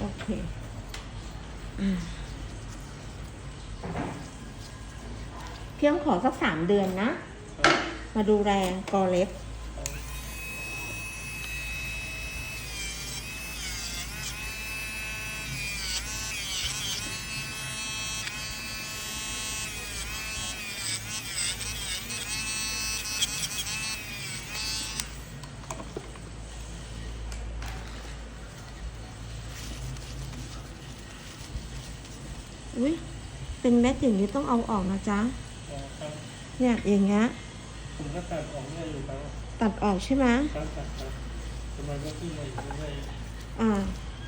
โอเคอืมพี่ต้องขอสักสามเดือนนะ มาดูแลกอเล็บ อุ้ยเป็นเม็ดอย่างนี้ต้องเอาออกนะจ๊ะอ๋อครับเนี่ยอย่างเงี้ยผมก็ตัดออกเนี่ยอยู่ครับตัดออกใช่ไหมครับตัดครับทำไมก็ขึ้นมาอยู่เรื่อยอ่า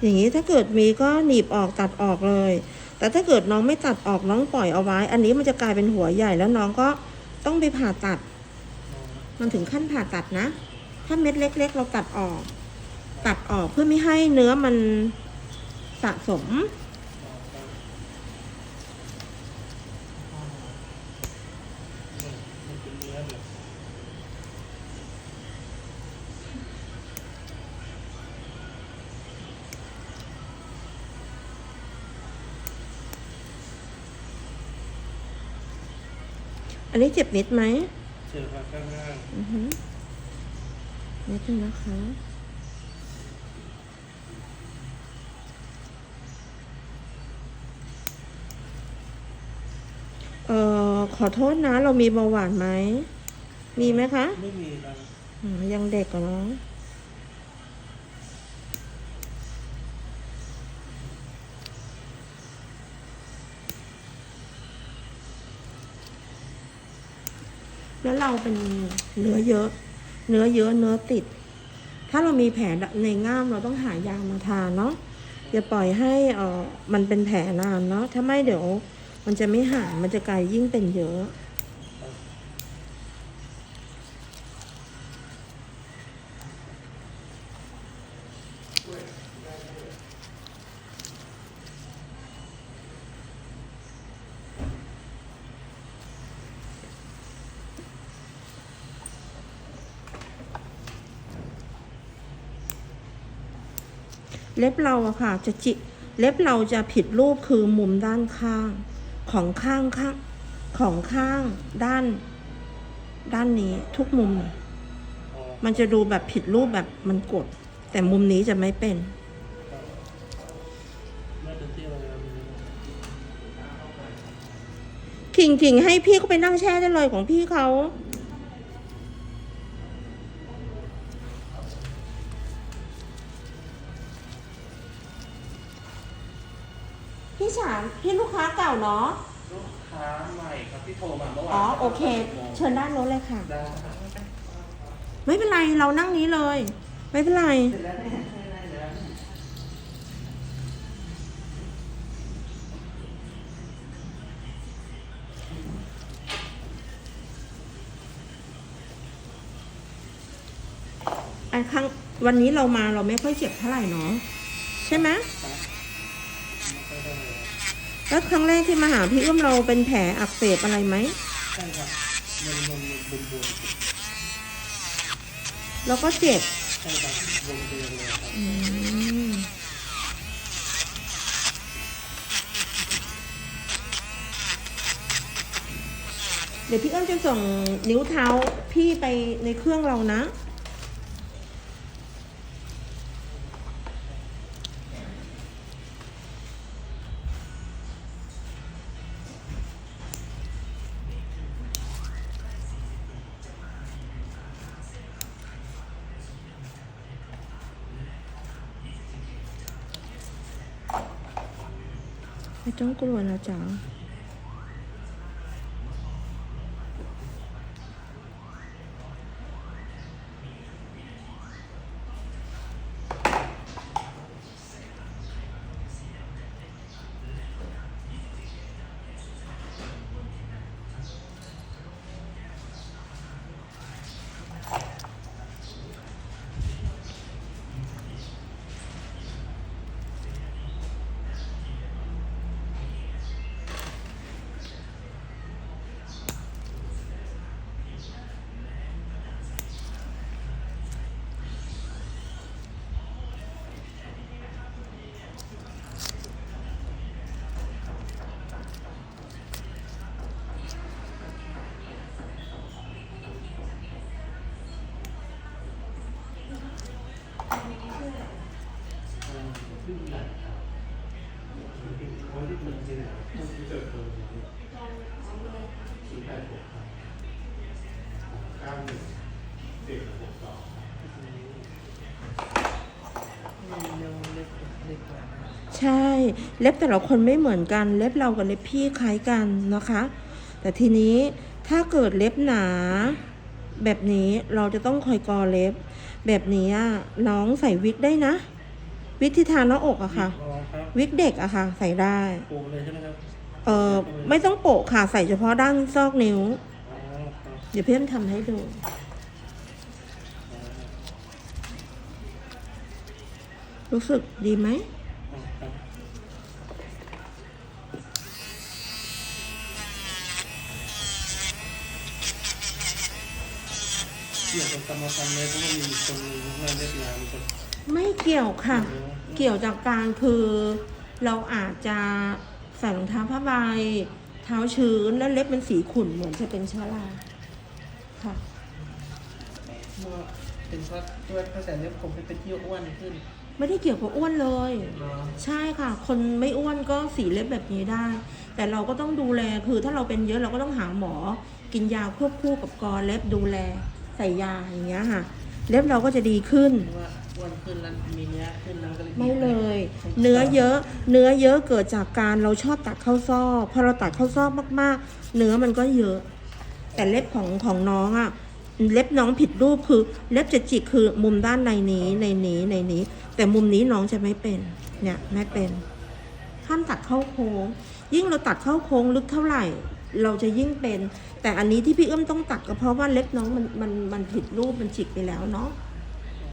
อย่างนี้ถ้าเกิดมีก็หนีบออกตัดออกเลย แต่ถ้าเกิดน้องไม่ตัดออกน้องปล่อยเอาไว้ อันนี้มันจะกลายเป็นหัวใหญ่แล้วน้องก็ต้องไปผ่าตัดๆอ๋อมันถึงขั้นผ่าตัดนะ ถ้าเม็ดเล็ก ๆ เราตัดออก ตัดออกเพื่อไม่ให้เนื้อมันสะสม อ๋อครับนี่มันเป็นเนื้อเดี๋ยว อันนี้เจ็บนิดไหมเจอครับข้างล่างอือฮึนิดนึงนะคะเอ่อขอโทษนะ เรามีเบาหวานไหม มีไหมคะ ไม่มีครับอืมยังเด็กกว่าน้อ แล้วเราเป็นเนื้อเยอะ เนื้อเยอะเนื้อติด ถ้าเรามีแผลในง่ามเราต้องหายามาทานเนาะอย่าปล่อยให้เออมันเป็นแผลนานเนาะถ้าไม่เดี๋ยว มันจะไม่หายมันจะกลายยิ่งเป็นเยอะ เล็บเราอะค่ะจะจิเล็บเราจะผิดรูปคือมุมด้านข้าง ของข้างข้างของข้างด้าน ด้านนี้ทุกมุม มันจะดูแบบผิดรูปแบบมันกด แต่มุมนี้จะไม่เป็นขิงขิงให้พี่เขาไปนั่งแช่ได้เลยของพี่เขา พี่ฉานพี่ลูกค้าเก่าเนาะ ลูกค้าใหม่ครับที่โทรมาเมื่อวานอ๋อ โอเค เชิญด้านโน้นเลยค่ะ ได้ไม่เป็นไร เรานั่งนี้เลย ไม่เป็นไร เสร็จแล้วเนี่ยได้แล้วอันครั้งวันนี้เรามาเราไม่ค่อยเจ็บเท่าไหร่เนาะใช่ไหม ครับไม่ค่อยได้เลยครับ แล้วครั้งแรกที่มาหาพี่อุ้มเราเป็นแผลอักเสบอะไรไหมใช่ครับมันมันมันบุนบุนแล้วก็เจ็บใช่ครับวนเวียนเลยครับอืมเดี๋ยวพี่เอื้อมจะส่งนิ้วเท้าพี่ไปในเครื่องเรานะ ไม่ต้องกลัวนะจ๊ะ ใช่ เล็บแต่ละคนไม่เหมือนกัน เล็บเรากับเล็บพี่คล้ายกันนะคะ แต่ทีนี้ถ้าเกิดเล็บหนา แบบนี้เราจะต้องคอยกอเล็บ แบบนี้อะน้องใส่วิกได้นะ วิกที่ทาหน้าอกอะค่ะอ๋อครับวิกเด็กอะค่ะ ใส่ได้ปลูกเลยใช่ไหมครับเออไม่ต้องโปะค่ะใส่เฉพาะด้านซอกนิ้วอ๋อครับเดี๋ยวเพื่อนทำให้ดู รู้สึกดีไหม อ๋อครับอยากจะทำมาทำเลยเพราะว่ามีคนหนึ่งมาเรียกงานคนไม่เกี่ยวค่ะ เกี่ยวจากการคือเราอาจจะใส่รองเท้าผ้าใบเท้าชื้นแล้วเล็บเป็นสีขุ่นเหมือนจะเป็นเชื้อราค่ะเมื่อเป็นเพราะด้วยเพราะแต่เล็บผมให้เป็นที่อ้วนขึ้นไม่ได้เกี่ยวกับอ้วนเลยเนาะใช่ค่ะ คนไม่อ้วนก็สีเล็บแบบนี้ได้ แต่เราก็ต้องดูแลคือถ้าเราเป็นเยอะเราก็ต้องหาหมอ กินยาควบคู่กับกอเล็บดูแลใส่ยาอย่างเงี้ยค่ะ เล็บเราก็จะดีขึ้นเพราะว่าอ้วนขึ้นแล้วมีเนื้อขึ้นแล้วก็เลยไม่เลย เนื้อเยอะ เนื้อเยอะเกิดจากการเราชอบตัดเข้าซอกพอเราตัดเข้าซอกมากๆ เนื้อมันก็เยอะ แต่เล็บของของน้องอะเล็บน้องผิดรูปคือเล็บจะจิกคือมุมด้านในนี้ในนี้ในนี้ แต่มุมนี้น้องจะไม่เป็น เนี่ยไม่เป็นห้ามตัดเข้าโค้ง ยิ่งเราตัดเข้าโค้งลึกเท่าไหร่ เราจะยิ่งเป็น แต่อันนี้ที่พี่เอื้อมต้องตัดก็เพราะว่าเล็บน้องมันมันมันผิดรูปมันฉีกไปแล้วเนาะ